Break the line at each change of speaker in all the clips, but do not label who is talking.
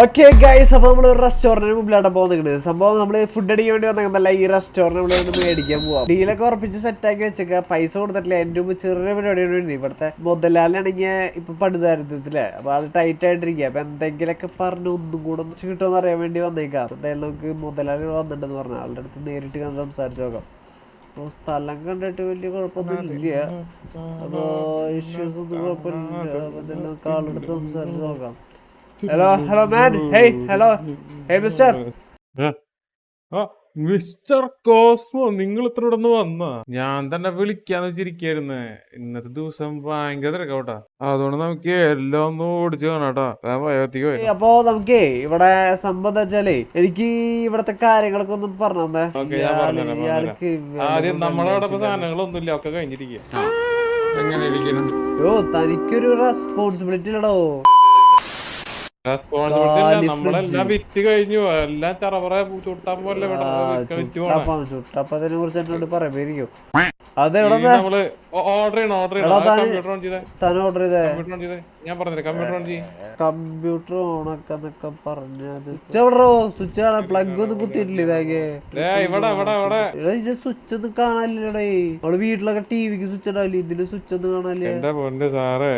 Okay guys അപ്പൊ ഒരു റെസ്റ്റോറന്റിന് മുമ്പിലാണ് പോകുന്നത് സംഭവം നമ്മൾ ഫുഡ് അടിക്കാൻ വേണ്ടി വന്നല്ല ഈ റെസ്റ്റോറന്റ് നമ്മൾ മേടിക്കാൻ പോവാം. ഡീലൊക്കെ ഉറപ്പിച്ച് സെറ്റ് ആക്കി വെച്ചേക്ക. പൈസ കൊടുത്തിട്ടില്ല. എന്റെ മുമ്പ് ചെറിയ പരിപാടിയാണ് വേണ്ടി ഇവിടുത്തെ മുതലാളിയാണെങ്കിൽ ഇപ്പൊ പടുതാരത്തില്ലേ? അപ്പോൾ അത് ടൈറ്റ് ആയിട്ടിരിക്കുക അപ്പൊ എന്തെങ്കിലുമൊക്കെ പറഞ്ഞ് ഒന്നും കൂടെ ഒന്ന് കിട്ടുമെന്ന് അറിയാൻ വേണ്ടി വന്നേക്കാം. എന്തായാലും നമുക്ക് മുതലാളി വന്നിട്ടുണ്ടെന്ന് പറഞ്ഞു. ആളുടെ അടുത്ത് നേരിട്ട് കണ്ട് സംസാരിച്ചു നോക്കാം. അപ്പൊ സ്ഥലം കണ്ടിട്ട് വലിയ കുഴപ്പമൊന്നും ഇല്ല അപ്പൊ ഇഷ്യൂസ് ഒന്നും കുഴപ്പമില്ല. അപ്പൊ എന്തായാലും ആളുടെ അടുത്ത് സംസാരിച്ച് നോക്കാം. Hello hello man hey hello hey mister
mister Cosmo നിങ്ങൾ ഇത്ര ഇവിടെ വന്ന? ഞാൻ തന്നെ വിളിക്കാന്ന് വെച്ചിരിക്കായിരുന്നു. ഇന്നത്തെ ദിവസം ഭയങ്കര തിരക്കോട്ടാ അതുകൊണ്ട് നമുക്ക് എല്ലാം ഒന്ന് ഓടിച്ചു കാണാട്ടാ. വയത്തേക്ക്
ഏയ് അപ്പൊ നമുക്ക് ഇവിടെ സംബന്ധം വെച്ചാലേ എനിക്ക് ഇവിടത്തെ കാര്യങ്ങളൊക്കെ ഒന്നും പറഞ്ഞു തന്നെ.
ആദ്യം നമ്മളവിടെ സാധനങ്ങളൊന്നും ഇല്ല ഒക്കെ കഴിഞ്ഞിരിക്കുക.
എങ്ങനെ ഇരിക്കണം
ഓ തനിക്കൊരു റെസ്പോൺസിബിലിറ്റി ഇല്ലടോ.
റെസ്പോൺസിബിലിറ്റി നമ്മളെല്ലാം വിറ്റ് കഴിഞ്ഞു. എല്ലാം ചറപറ ചുട്ടാൻ പോലെ ഇവിടെ വിറ്റ് പോണേ
ചുട്ടപ്പം ചുട്ടപ്പത്തിനെ കുറിച്ച് എന്നോട് പറയുമായിരിക്കും അതെവിടെ
നമ്മൾ ഓർഡർ ചെയ്യണം ഓർഡർ ചെയ്യണം. കമ്പ്യൂട്ടർ ഓൺ ചെയ്തേ. കമ്പ്യൂട്ടർ ഓൺ ചെയ്തേ. ഞാൻ പറഞ്ഞേ കമ്പ്യൂട്ടർ ഓൺ ചെയ്യ്.
കമ്പ്യൂട്ടർ ഓൺ പറഞ്ഞത് സ്വിച്ച് എവിടോ സ്വിച്ച് കാണാൻ പ്ലഗ് ഒന്നും കുത്തിയിട്ടില്ല ഇതാകെ?
ഇവിടെ ഇവിടെ ഇവിടെ.
ഇതിന്റെ സ്വിച്ച് ഒന്നും കാണാനില്ലടേ. നമ്മൾ വീട്ടിലൊക്കെ ടിവിക്ക് സ്വിച്ച് ഉണ്ടാവില്ല ഇതിന്റെ സ്വിച്ച് ഒന്നും കാണാനില്ല?
എന്റെ പൊന്നെ സാറേ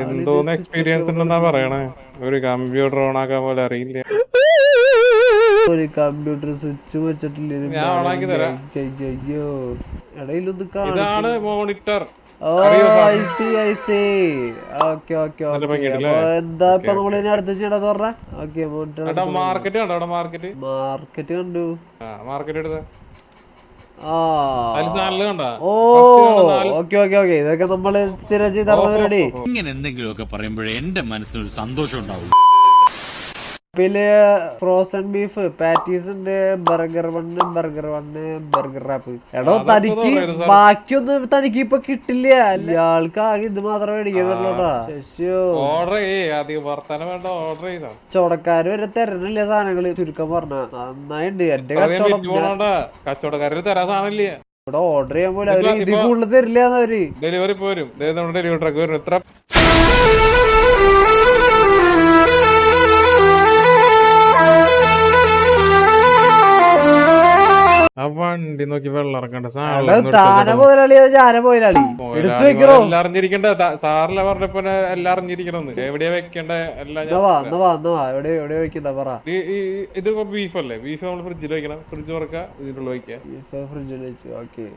എന്തോന്ന് എക്സ്പീരിയൻസ് ഉണ്ടെന്നാ പറയണേ? ഒരു കമ്പ്യൂട്ടർ ഓൺ ആക്കാൻ പോലെ അറിയില്ല.
ഒരു കമ്പ്യൂട്ടർ സ്വിച്ച് വെച്ചിട്ടില്ല? ഇത്. അയ്യോ
ഇതാണ് മോണിറ്റർ. മാർക്കറ്റ് കണ്ടോ? അവിടെ മാർക്കറ്റ്
മാർക്കറ്റ് കണ്ടു.
ആ മാർക്കറ്റ് എടുത്ത.
ആ.
അതിൽ സാധനങ്ങൾ കണ്ടാ?
ഓ.
First കാണുന്ന നാല്-
ഓക്കെ ഓക്കെ ഓക്കെ. ഇതൊക്കെ നമ്മൾ സ്ഥിരം ചെയ്ത
ഇങ്ങനെ എന്തെങ്കിലുമൊക്കെ പറയുമ്പോഴേ എന്റെ മനസ്സിനൊരു സന്തോഷം ഉണ്ടാവും.
പിന്നെ ഫ്രോസൺ ബീഫ് പാറ്റീസ് ഉണ്ട് burger one burger one burger wrap എടോ തനിക്ക്. ബാക്കിയൊന്നും തനിക്ക് ഇപ്പൊ കിട്ടില്ല. ഇയാൾക്ക് ആകെ ഇത് മാത്രമേ
ചെയ്താ.
കച്ചവടക്കാര് വരെ തരണില്ല സാധനങ്ങൾ ചുരുക്കം പറഞ്ഞ. നന്നായിണ്ട്. എന്റെ
അധികം
കച്ചവടം
വിറ്റ് പോണോണ്ട. കച്ചവടക്കാരിൽ തരാൻ സാധനം
ഇവിടെ ഓർഡർ ചെയ്യാൻ പോലും അവർ
ഇപ്പൊ-
കൂടുതൽ തരില്ല അവർ
ഡെലിവറി പോരും. ദേ നമ്മുടെ ഡെലിവറി ട്രക്ക് വരും. ഇത്ര ആ വണ്ടി നോക്കി വെള്ളം ഇറക്കണ്ട എല്ലാം അറിഞ്ഞിരിക്കണ്ട? പറഞ്ഞപ്പോ എല്ലാം അറിഞ്ഞിരിക്കണമെന്ന് എവിടെയാ വെക്കണ്ട? എല്ലാം ഇത് ബീഫ് അല്ലേ ബീഫ് നമ്മൾ ഫ്രിഡ്ജിൽ വെക്കണം. ഫ്രിഡ്ജ് തുറക്കുക ഇതിനുള്ള വെക്കുക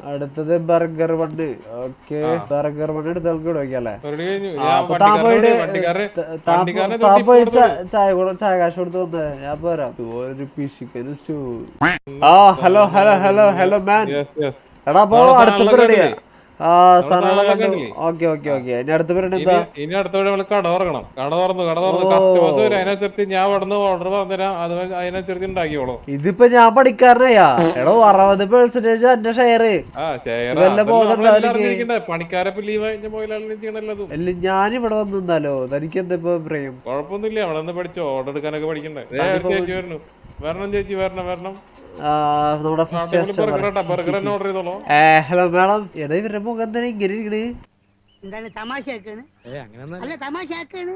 അടുത്തത് ബർഗർ വണ്ട്. ഓക്കെ. ബർഗർ വണ്ട് എടുത്ത് നമുക്ക് ഇവിടെ വെക്കാം അല്ലേ?
റെഡി കഴിഞ്ഞു.
ആ,
ഞാൻ
അപ്പൊ താൻ
വണ്ടിക്കാരനോട്
പോയിട്ട്
വണ്ടിക്കാരൻ
ത- താൻ
വണ്ടിക്കാരനെ
താൻ
തൊട്ട്
പോയി
ഇപ്പുറത്ത്
ചാ- ചായ കൂടെ ചായ കാശ് കൊടുത്ത് വന്നേ. ഞാൻ പോരാ. ഒരു സ്റ്റൂ. ആ hello hello. Hello hello man
Yes, yes.
എടാ അപ്പൊ അടുത്ത പരിപാടിയാ ആ സാധനങ്ങളൊക്കെ
സാധനങ്ങളൊക്കെ
കണ്ടു.
കണ്ടില്ലേ?
Okay okay okay. ഇനി അടുത്ത പരിപാടി
ഇനി
എന്താ?
ഇനി അടുത്തവിടെ കട തുറക്കണം. കട തുറന്നു കട തുറന്നു. കസ്റ്റമേഴ്സ് വരും അതിനനുസരിച്ച് ഞാൻ ഇവിടുന്ന് ഓർഡർ പറഞ്ഞുതരാം. അത് അതിനനുസരിച്ച് ഉണ്ടാക്കിയോളൂ
ഇതിപ്പോ ഞാൻ പഠിക്കാരനായാ. എടോ അറുപത് പെർസെന്റേജ് എന്റെ ഷെയർ
ആ ഷെയർ
ഇതെല്ലാം ബോധം ഉണ്ടാവില്ലേ?
അറിഞ്ഞിരിക്കണ്ടേ? പണിക്കാരെ ഇപ്പൊ ലീവ് കഴിഞ്ഞ പോയാലും
അല്ല ഞാൻ ഇവിടെ വന്നിരുന്നാലോ? തനിക്ക് എന്താ ഇപ്പൊ അഭിപ്രായം?
കുഴപ്പമൊന്നുമില്ല. അവിടെ നിന്ന് പഠിച്ചോ. ഓർഡർ എടുക്കാനൊക്കെ പഠിക്കണ്ടേ? ചേച്ചി വരണം വരണം ചേച്ചി വരണം വരണം.
നമ്മുടെ ഹലോ മാഡം എടാ ഇവരുടെ മുഖം തന്നെ ഇങ്ങനെ ഇരിക്കണ്?
എന്താണ് തമാശയാക്കാണ്? അല്ല. തമാശയാക്കാണ്.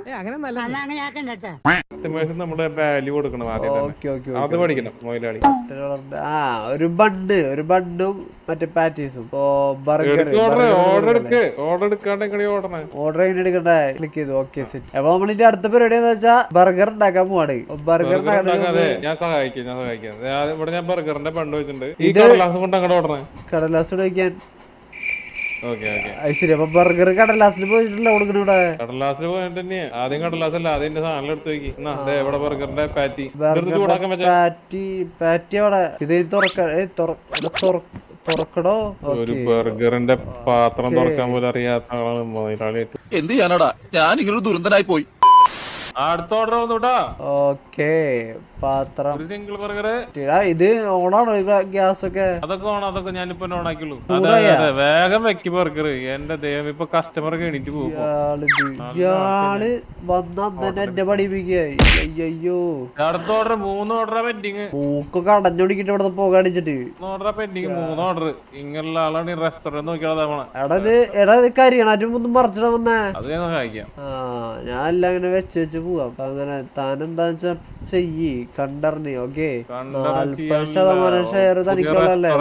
അല്ല. അങ്ങനെ ആക്കണ്ട കേട്ടാ.
കസ്റ്റമേഴ്സ് നമ്മുടെ വാല്യൂ കൊടുക്കണം ആദ്യം തന്നെ.
ഓക്കെ ഓക്കെ
അത് പഠിക്കണം
ആ ഒരു ബഡ് ഒരു ബണ്ണും മറ്റേ പാറ്റീസും. ഓ ബർഗർ
ഓർഡർ ഓർഡർ എടുക്ക്. ഓർഡർ എടുക്കാണ്ട് എങ്ങനെ ഓർഡർ
ഓർഡർ എങ്ങനെ എടുക്കണ്ടേ? ക്ലിക്ക് ചെയ്തു. ഓക്കെ സെറ്റ് അപ്പൊ നമ്മളിന്റെ അടുത്ത പരിപാടി എന്ന് വെച്ചാൽ ബർഗർ ഉണ്ടാക്കാൻ പോവാണ്. ബർഗർ
ഞാൻ സഹായിക്കാം ഞാൻ സഹായിക്കാം. ഇവിടെ ഞാൻ ബർഗറിന്റെ പണ്ട് വെച്ചിട്ടുണ്ട്. ഈ കടലാസം കൊണ്ട് അങ്ങോട്ട് ഓർഡർ
കടലാസ് വയ്ക്കാൻ
ഓക്കെ
അത് ശരി അപ്പൊ ബർഗർ കടലാസിൽ പോയിട്ടുള്ള കൊടുക്കണ ഇവിടെ?
കടലാസിൽ പോയിട്ട് ആദ്യം കടലാസല്ല ആദ്യം എന്റെ സാധനം എടുത്ത് വെക്കി ദേ ഇവിടെ ബർഗറിന്റെ പാറ്റി. പാറ്റി
പാറ്റി അവിടെ. ഇത് തുറക്കടോ
ഒരു ബർഗറിന്റെ പാത്രം തുറക്കാൻ പോലും അറിയാത്ത ആളാണ്
എന്ത് ചെയ്യാനടാ? ഞാൻ ദുരന്തനായി പോയി.
അടുത്ത ഓർഡർ വന്നുട്ടാ.
ഓക്കേ. പാത്രം.
സിംഗിൾ ബർഗർ
ഇത് ഓണാണോ? ഗ്യാസ് ഒക്കെ
അതൊക്കെ വേണം അതൊക്കെ ഞാനിപ്പോ ഓൺ ആക്കിയുള്ളൂ? അതെ വേഗം വെക്കി ബർഗർ എന്റെ ദൈവം ഇപ്പൊ കസ്റ്റമർ കഴിഞ്ഞിട്ട് എണീറ്റ് പോകും
ഇയാൾ വന്ന തന്നെ എന്നെ പഠിപ്പിക്കുക. അയ്യോ
അടുത്ത ഓർഡർ മൂന്ന് ഓർഡർ പെൻഡിങ്
മൂക്കൊക്കെ അടഞ്ഞോടിക്കിട്ട് ഇവിടെ
പോകാണിച്ചിട്ട് ഓർഡർ പെൻഡിങ് മൂന്ന് ഓർഡർ ഇങ്ങനെയുള്ള ആളാണ് ഈ റെസ്റ്റോറന്റ് നോക്കിയാൽ
എടാ എടാ കരിയണാറ്റും ഒന്നും മറിച്ചിടാൻ വന്നേ.
അത് ഞാൻ സഹായിക്കാം.
ആ ഞാൻ എല്ലാം ഇങ്ങനെ വെച്ച് വെച്ച് പോവാം. അങ്ങനെ താൻ എന്താ വെച്ചാ ചെയ്യ്. കണ്ടറിഞ്ഞ് ഓക്കെ. ശതമാനം ഷെയർ തനിക്കുള്ളല്ലേ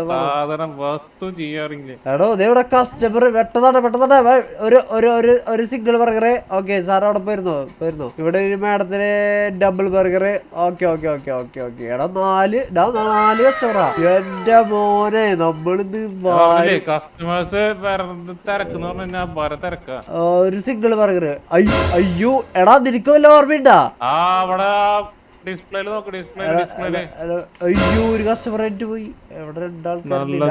സാധനം വസ്തു ചെയ്യാറില്ലേ.
എടോ ദേ ഇവിടെ കസ്റ്റമർ പെട്ടെന്നാണ് പെട്ടെന്നാണ് വേ, ഒരു ഒരു ഒരു ഒരു സിംഗിൾ ബർഗർ ഓക്കെ സാർ അവിടെ പോയിരുന്നോ? പോയിരുന്നോ? ഇവിടെ ഒരു മാഡത്തിന് double burger okay okay okay okay okay എടാ നാല് നാല് കസ്റ്റമറാ എന്റെ മോനെ നമ്മളിത്
കസ്റ്റമേഴ്സ്
ആ, ഒരു സിംഗിൾ ബർഗർ അയ്യോ എടാ നിനക്ക് വല്ല ഓർമ്മയുണ്ടാ?
അവിടെ ഡിസ്പ്ലേൽ നോക്ക് ഡിസ്പ്ലേ
അയ്യോ ഒരു കസ്റ്റമർ ആയിട്ട് പോയി. എവിടെ രണ്ടാൾക്കാരില്ല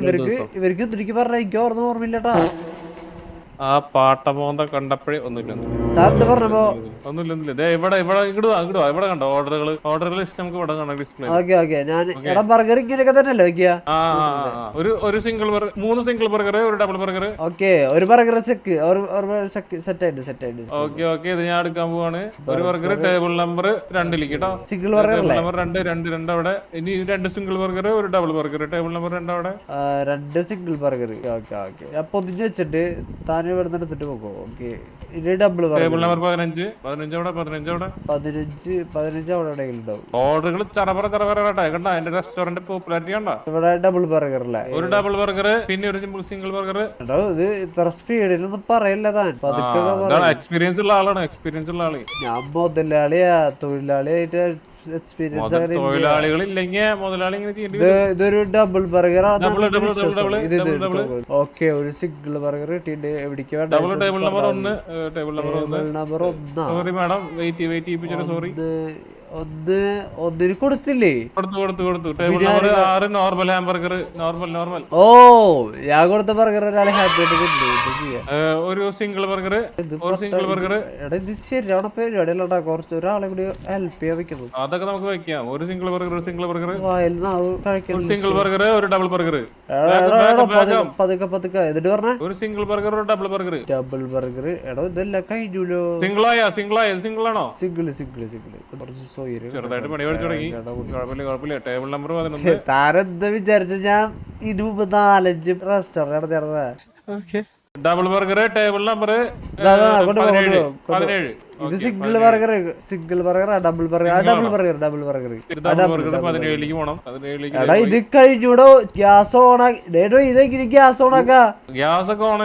ഇവർക്ക് ഇവർക്ക് തിരിക്കി പറഞ്ഞ എനിക്ക് ഓർമ്മ ഓർമ്മയില്ലട്ടാ.
ആ പാട്ടമോന്ത കണ്ടപ്പോഴേ ഒന്നുമില്ല ഒന്നുമില്ല. ഒന്നുമില്ല ഇവിടെ ഇവിടെ ഇങ്ങോട്ട് അങ്ങോട്ട് ഇവിടെ കണ്ടോ? ഓർഡറുകൾ ഓർഡറുകൾ ഇഷ്ടം നമുക്ക് ഇവിടെ കാണാം ഡിസ്പ്ലേ
ഓക്കെ ഓക്കെ. ഞാൻ എടാ ബർഗർ ഇങ്ങനെയൊക്കെ തന്നെയല്ലേ വെക്കുക?
ആ. ഒരു ഒരു സിംഗിൾ ബർഗർ മൂന്ന് സിംഗിൾ ബർഗർ ഒരു ഡബിൾ ബർഗർ
ഓക്കെ ഒരു ബർഗർ ചെക്ക് സെറ്റ് ആയിട്ട് സെറ്റ് ആയിട്ട്.
Okay okay. ഇത് ഞാൻ എടുക്കാൻ പോവാണ്. ഒരു ബർഗർ ടേബിൾ നമ്പർ രണ്ടിലേക്ക് കേട്ടോ
സിംഗിൾ ബർഗർ
നമ്പർ രണ്ട് രണ്ട് രണ്ട് അവിടെ. ഇനി രണ്ട് സിംഗിൾ ബർഗർ ഒരു ഡബിൾ ബർഗർ ടേബിൾ നമ്പർ രണ്ട് അവിടെ.
രണ്ട് സിംഗിൾ ബർഗർ ഓക്കെ ഓക്കെ. പൊതിഞ്ഞ് വെച്ചിട്ട് താൻ ഇവിടെ നിന്ന് എടുത്തിട്ട് പോകും ഓക്കെ ഡബിൾ
ടേബിൾ നമ്പർ പതിനഞ്ച്. പതിനഞ്ച് അവിടെ പതിനഞ്ച് അവിടെ
പതിനഞ്ച് പതിനഞ്ച് അവിടെ എവിടെയെങ്കിലും ഉണ്ടാവും.
ഓർഡറുകൾ ചറപറ ചറപറ കേട്ടോ. കണ്ട? എന്റെ റെസ്റ്റോറന്റ് പോപ്പുലാരിറ്റി കണ്ട?
ഇവിടെ ഡബിൾ ബർഗർ അല്ലേ?
ഒരു ഡബിൾ ബർഗർ പിന്നെ ഒരു സിമ്പിൾ സിംഗിൾ ബർഗർ
എടോ ഇത് ഇത്ര സ്പീഡിലൊന്നും പറയില്ല താൻ. പതുക്കെ.
എക്സ്പീരിയൻസ് ഉള്ള ആളാണ് എക്സ്പീരിയൻസ് ഉള്ള ആൾ.
ഞാൻ മുതലാളിയാ തൊഴിലാളിയായിട്ട്
തൊഴിലാളികൾ ഇല്ലെങ്കിൽ മുതലാളി
ഇതൊരു ഡബിൾ ബർഗർ ഓക്കെ ഒരു സിംഗിൾ ബർഗർ കിട്ടിയിട്ട് എവിടേക്ക് വേണ്ട
ഡബിൾ ടേബിൾ നമ്പർ ഒന്ന് ടേബിൾ നമ്പർ ഒന്ന്.
നമ്പർ ഒന്നാ.
സോറി മാഡം വെയിറ്റ് വെയിറ്റ് ചെയ്യിപ്പിച്ചിട്ട് സോറി
ഒന്ന് ഒന്ന് ഒന്നിന് കൊടുത്തില്ലേ?
കൊടുത്തു കൊടുത്തു കൊടുത്തു. ടേബിൾ നമ്പർ ആറ് നോർമൽ ഹാംബർഗർ നോർമൽ നോർമൽ
ഓ ഞാൻ കൊടുത്ത ബർഗർ ഒരാളെ ഹാപ്പി ആയിട്ട്
ഒരു സിംഗിൾ ബർഗർ ഒരു സിംഗിൾ ബർഗർ
എടാ ഇത് ശരിയാണ് പരിപാടിയല്ലടാ കുറച്ച് ഒരാളെ കൂടി ഹെൽപ്പ് ചെയ്യാൻ വെക്കുന്നു.
അതൊക്കെ നമുക്ക് വെക്കാം. ഒരു സിംഗിൾ ബർഗർ ഒരു സിംഗിൾ ബർഗർ ഒരു സിംഗിൾ ബർഗർ ഒരു ഡബിൾ ബർഗർ
പതുക്കെ, പതുക്കെ എന്നിട്ട് പറഞ്ഞ?
ഒരു സിംഗിൾ ബർഗർ ഒരു ഡബിൾ ബർഗർ
ഡബിൾ ബർഗർ എടോ ഇതെല്ലാം കഴിഞ്ഞുല്ലോ
സിംഗിൾ ആയാ സിംഗിൾ ആയ. സിംഗിൾ ആണോ?
സിംഗിൾ സിംഗിൾ സിംഗിൾ കുറച്ച്
ചെറുതായിട്ട് പണി പഠിച്ചു തുടങ്ങി. കുഴപ്പമില്ല കുഴപ്പമില്ല. ടേബിൾ നമ്പർ പതിനൊന്ന്.
താരെന്താ വിചാരിച്ചു ഞാൻ ഇതിനു മുമ്പ് നാലഞ്ച് റെസ്റ്റോറന്റ് നടത്തിയിരുന്നതാ
ഡബിൾ ബർഗർ ടേബിൾ നമ്പർ പതിനേഴ്. പതിനേഴ്.
ഇത് single burger single burger double burger double burger double burger എടാ ഇത് കഴിഞ്ഞൂടോ ഗ്യാസ് ഓൺ ഡേടോ ഇതെങ്ങനെ ഗ്യാസ്
ഒക്കെ ഓൺ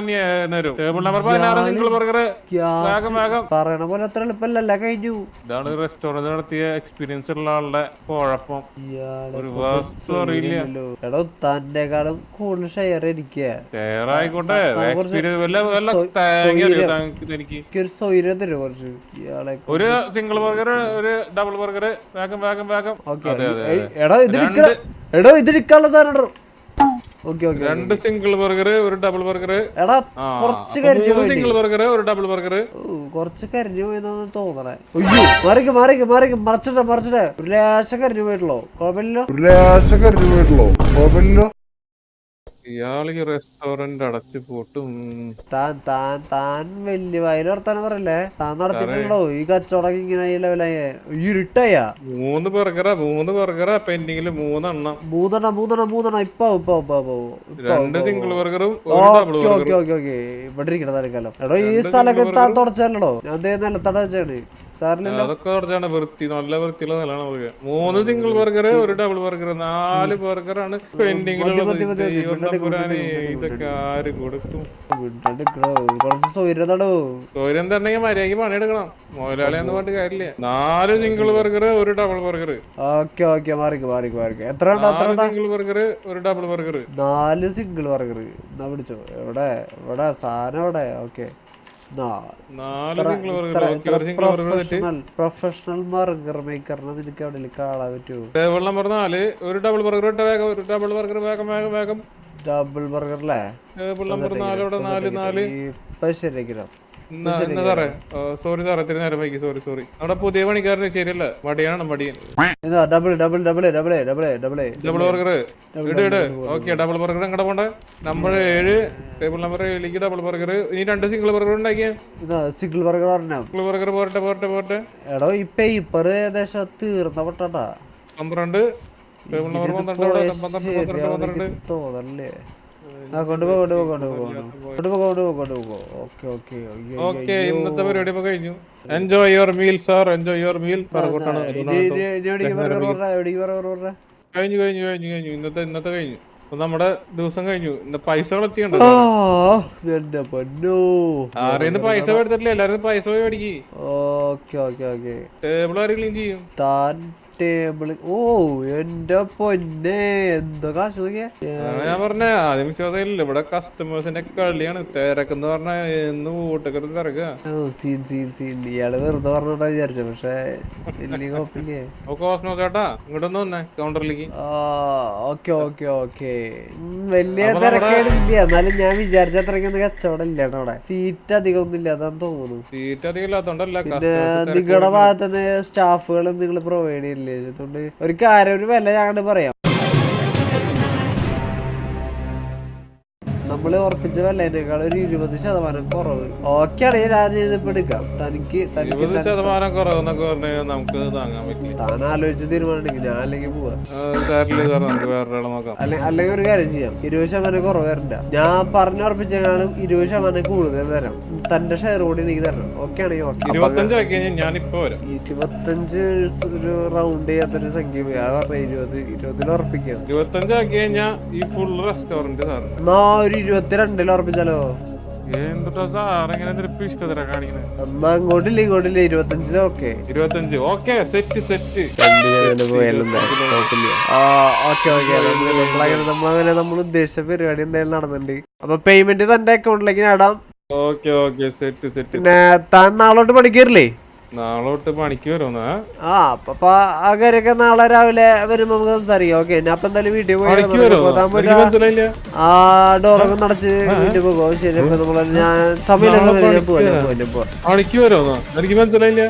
ബർഗർ
ഗ്യാസ്
വേഗം വേഗം.
പറയണ പോലെ അത്ര എളുപ്പമല്ല കഴിഞ്ഞു.
ഇതാണ് റെസ്റ്റോറന്റ് നടത്തിയ എക്സ്പീരിയൻസ് ഉള്ള ആളുടെ കുഴപ്പം.
എടോ തന്നെക്കാളും കൂടുതൽ ഷെയർ ഇരിക്കുക
ഷെയർ ആയിക്കോട്ടെ. എനിക്ക്?
ഒരു സൗകര്യം തരും കുറച്ച്?
ഒരു സിംഗിൾ ബർഗർ ഒരു ഡബിൾ ബർഗർ വേഗം വേഗം വേഗം.
എടാ ഇത് എടോ ഇത് സാധനം ഓക്കെ ഓക്കെ
രണ്ട് സിംഗിൾ ബർഗർ ഒരു ഡബിൾ ബർഗർ
എടാ കുറച്ച് കരിഞ്ഞു പോയി.
സിംഗിൾ ബർഗർ ഒരു ഡബിൾ ബർഗർ
കുറച്ച് കരിഞ്ഞു പോയെന്ന് തോന്നണേ. അയ്യോ മാറിക്ക് മാറിക്ക് മാറിക്ക് മറച്ചിട്ടെ മറച്ചിട്ടെ. ഒരു ലേശം കരിഞ്ഞു പോയിട്ടുള്ളോ? കുഴപ്പമില്ലല്ലോ.
ഒരു ലേശം കരിഞ്ഞു പോയിട്ടുള്ളോ? കുഴപ്പമില്ലല്ലോ.
ഇയാൾക്ക് റെസ്റ്റോറന്റ് അടച്ചു പൂട്ടും.
താൻ താൻ താൻ വലിയ വയൽ വർത്താനം പറയല്ലേ? താൻ നടത്തിയിട്ടുണ്ടോ? ഈ കച്ചവടം ഇങ്ങനെ ഈ ലെവലായ ഈ ഇരുട്ടായ?
മൂന്ന് ബർഗറാ മൂന്ന് ബർഗറാ പെൻഡിങ്ങിൽ മൂന്നെണ്ണം.
മൂന്നെണ്ണം മൂന്നെണ്ണം മൂന്നെണ്ണം. ഇപ്പൊ ഇപ്പൊ ഇപ്പൊ
രണ്ട് സിംഗിൾ ബർഗറും
ഓക്കെ ഓക്കെ ഓക്കെ ഓക്കെ. ഇവിടെ ഇരിക്കണം തലക്കാലം എടോ ഈ സ്ഥലമൊക്കെ താൻ. തുടച്ചല്ലോ ഞാൻ നിലത്തട വെച്ചാണ്
അതൊക്കെ കുറച്ചാണ് വൃത്തി നല്ല വൃത്തിയുള്ള നിലാണ് പറയുക മൂന്ന് സിംഗിൾ ബർഗർ ഒരു ഡബിൾ ബർഗർ നാല് ബർഗറാണ്
മതി.
ഇതൊക്കെ ആര് കൊടുക്കും?
സൗകര്യം
തന്നെങ്കിൽ മര്യാദയ്ക്ക് പണിയെടുക്കണം. മുതലാളി എന്ന് പറഞ്ഞിട്ട് കാര്യമില്ല. നാല് സിംഗിൾ ബർഗർ ഒരു ഡബിൾ ബർഗർ
ഓക്കെ ഓക്കെ. മാറിക്ക് മാറിക്ക് മാറിക്ക്. എത്ര
സിംഗിൾ ബർഗർ ഒരു ഡബിൾ ബർഗർ
നാല് സിംഗിൾ ബർഗർ എന്നാ പിടിച്ചോ. എവിടെ? എവിടെ? സാധനം എവിടെ? ഓക്കെ. പ്രൊഫഷണൽ ബർഗർ മേക്കറിനെ നിനക്ക് അവിടെ കാണാൻ പറ്റുമോ
ടേബിൾ നമ്പർ ഒരു ഡബിൾ ബർഗർ ഇട്ട വേഗം ഒരു ഡബിൾ ബർഗർ വേഗം വേഗം വേഗം.
ഡബിൾ ബർഗർ അല്ലേ
ടേബിൾ നമ്പർ നാല് നാല് നാല്.
ഇപ്പൊ
എന്നാ സാറേ? സോറി സാറേ ഇത്തിരി നേരം വൈകി സോറി സോറി അവിടെ പുതിയ പണിക്കാരന് ശരിയല്ല മടിയാണ് മടിയൻ
ഇതാ double double double double double double
double burger ഇട് ഇട്. ഓക്കെ ഡബിൾ ബർഗർ എങ്ങടെ പോണ്ടേ? നമ്പർ ഏഴ് ടേബിൾ നമ്പർ ഏഴിലേക്ക് ഡബിൾ ബർഗർ ഇനി രണ്ട് സിംഗിൾ ബർഗർ ഉണ്ടാക്കിയ?
സിംഗിൾ ബർഗർ പറഞ്ഞ?
സിംഗിൾ ബർഗർ പോരട്ടെ പോരട്ടെ പോരട്ടെ.
എടോ ഈ പേപ്പർ ഏകദേശം തീർന്ന പെട്ടാ
പന്ത്രണ്ട്. ടേബിൾ നമ്പർ പന്ത്രണ്ട് പന്ത്രണ്ട് പന്ത്രണ്ട് പന്ത്രണ്ട്.
തോന്നല്ലേ?
ഇന്നത്തെ പരിപാടി ഇപ്പൊ കഴിഞ്ഞു enjoy your meal sir enjoy your meal പറകോട്ടാണ് കഴിഞ്ഞു കഴിഞ്ഞു കഴിഞ്ഞു കഴിഞ്ഞു. ഇന്നത്തെ ഇന്നത്തെ കഴിഞ്ഞു. നമ്മുടെ ദിവസം കഴിഞ്ഞു. ഇന്ന് പൈസകൾ എത്തിയുണ്ടോ ആരെയും പൈസ എടുത്തിട്ടില്ല എല്ലാരും പൈസ പോയി മേടിക്കേ.
Okay okay okay.
ടേബിൾ ആര് ക്ലീൻ ചെയ്യും?
താൻ ടേബിൾ ഓ എന്റെ പൊന്നെ. എന്തോ കാശ്
ഞാൻ പറഞ്ഞ ആദ്യം വിശ്വാസമില്ല ഇവിടെ കസ്റ്റമേഴ്സിന്റെ കളിയാണ്. തിരക്കെന്ന് പറഞ്ഞ എന്ന് വീട്ടൊക്കെ തിരക്കുക
ഓ സീൻ സീൻ സീൻ. ഇയാൾ വെറുതെ പറഞ്ഞോണ്ടാ വിചാരിച്ചു. പക്ഷെ വലിയ കുഴപ്പമില്ലേ?
അപ്പൊ കോസ്മോ ചേട്ടാ ഇങ്ങോട്ടൊന്ന് വന്നേ കൗണ്ടറിലേക്ക്
ഓക്കെ ഓക്കെ ഓക്കെ. വലിയ തിരക്കേടില്ല. എന്നാലും ഞാൻ വിചാരിച്ച അത്രയ്ക്കൊന്നും കച്ചവടം ഇല്ല അവിടെ. സീറ്റ് അധികം ഒന്നും ഇല്ല അതാന്ന് തോന്നുന്നു.
സീറ്റ് അധികം ഇല്ലാത്തോണ്ടല്ല
നിങ്ങളുടെ ഭാഗത്തുനിന്ന് സ്റ്റാഫുകൾ നിങ്ങൾ പ്രൊവൈഡ് ചെയ്യില്ലേ? അതുകൊണ്ട് ഒരു കാര്യം ഒരു വില ഞങ്ങൾ പറയാം. നമ്മൾ ഉറപ്പിച്ച വിലയേക്കാൾ ഒരു ഇരുപത് ശതമാനം കുറവ്. ഓക്കെ ആണെങ്കിൽ ഞാൻ ഇതിപ്പോ എടുക്കാം. തനിക്ക് തനിക്ക്
ഇരുപത് ശതമാനം പറഞ്ഞു കഴിഞ്ഞാൽ നമുക്ക് താങ്ങാൻ പറ്റില്ല.
താൻ ആലോചിച്ച് തീരുമാനം ഞാൻ അല്ലെങ്കിൽ പോവാ.
സാറിൽ സാർ നമുക്ക് വേറെ നോക്കാം.
അല്ലെങ്കിൽ ഒരു കാര്യം ചെയ്യാം. ഇരുപത് ശതമാനം കുറവ് തരണ്ട ഞാൻ പറഞ്ഞു പറഞ്ഞുറപ്പിച്ചെങ്ങാനും ഇരുപത് ശതമാനം കൂടുതൽ തരാം. തന്റെ ഷെയർ കൂടി എനിക്ക് തരണം. ഓക്കെ ആണെങ്കിൽ ഓക്കെ.
ഇരുപത്തഞ്ച്
ഒരു റൗണ്ട് ചെയ്യാത്തൊരു സംഖ്യ ഇരുപത് ഇരുപതിൽ ഉറപ്പിക്കാം.
ഇരുപത്തഞ്ച് ആക്കി കഴിഞ്ഞാൽ ഈ ഫുൾ റെസ്റ്റോറന്റ്
ഒരു ഇരുപത്തിരണ്ടിൽ ഉറപ്പിച്ചാലോ?
എന്തുട്ടാ സാർ? എങ്ങനെ നിരപ്പിഷ്ടതരാ കാണിക്കണേ?
എന്നാ അങ്ങോട്ടില്ല ഇങ്ങോട്ടില്ല ഇരുപത്തഞ്ചിൽ ഓക്കെ
ഇരുപത്തഞ്ച് ഓക്കെ സെറ്റ് സെറ്റ്
നമ്മളങ്ങനെ നമ്മൾ ഉദ്ദേശിച്ച പരിപാടി എന്തായാലും നടന്നിട്ടുണ്ട് അപ്പൊ പേയ്മെന്റ് തന്റെ അക്കൗണ്ടിലേക്ക് നേടാം
ഓക്കെ ഓക്കെ സെറ്റ് സെറ്റ്
പിന്നെ താൻ നാളോട്ട് പണിക്കേറില്ലേ
നാളെ തൊട്ട് പണിക്ക് വരുമെന്നാ
ആ അപ്പൊ ആ നാളെ രാവിലെ വരുമ്പോ നമുക്ക് സംസാരിക്കാം. ഓക്കെ ഞാൻ അപ്പൊ എന്തായാലും വീട്ടിൽ പോയി ആ ഡോറൊക്കെ നടച്ച് വീട്ടിൽ പോകും. ശരി അപ്പൊ നമ്മൾ ഞാൻ സമയം
പണിക്ക് വരുമോ എനിക്ക് മനസ്സിലായില്ല?